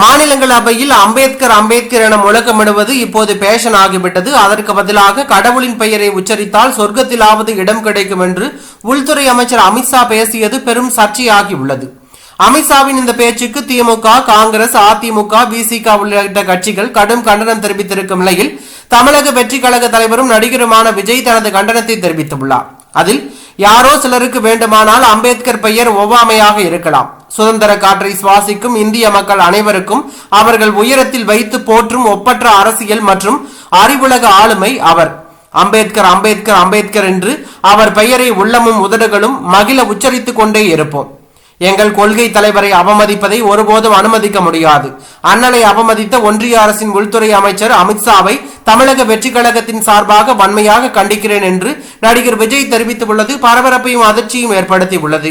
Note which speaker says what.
Speaker 1: மாநிலங்களவையில் அம்பேத்கர் அம்பேத்கர் என முழக்கமிடுவது இப்போது பேஷன் ஆகிவிட்டது. அதற்கு பதிலாக கடவுளின் பெயரை உச்சரித்தால் சொர்க்கத்திலாவது இடம் கிடைக்கும் என்று உள்துறை அமைச்சர் அமித்ஷா பேசியது பெரும் சர்ச்சையாகியுள்ளது. அமித்ஷாவின் இந்த பேச்சுக்கு திமுக காங்கிரஸ் அதிமுக பிசிக உள்ளிட்ட கட்சிகள் கடும் கண்டனம் தெரிவித்திருக்கும் நிலையில் தமிழக வெற்றி கழக தலைவரும் நடிகருமான விஜய் தனது கண்டனத்தை தெரிவித்துள்ளார். அதில் யாரோ சிலருக்கு வேண்டுமானால் அம்பேத்கர் பெயர் ஒவ்வாமையாக இருக்கலாம். சுதந்திர காற்றை சுவாசிக்கும் இந்திய மக்கள் அனைவருக்கும் அவர்கள் உயரத்தில் வைத்து போற்றும் ஒப்பற்ற அரசியல் மற்றும் அறிவுலக ஆளுமை அவர். அம்பேத்கர் அம்பேத்கர் அம்பேத்கர் என்று அவர் பெயரை உள்ளமும் உதடுகளும் மகிழ உச்சரித்துக் கொண்டே இருப்போம். எங்கள் கொள்கை தலைவரை அவமதிப்பதை ஒருபோதும் அனுமதிக்க முடியாது. அண்ணலை அவமதித்த ஒன்றிய அரசின் உள்துறை அமைச்சர் அமித்ஷாவை தமிழக வெற்றி கழகத்தின் சார்பாக வன்மையாக கண்டிக்கிறேன் என்று நடிகர் விஜய் தெரிவித்துள்ளது. பரபரப்பையும் அதிர்ச்சியும் ஏற்படுத்தியுள்ளது.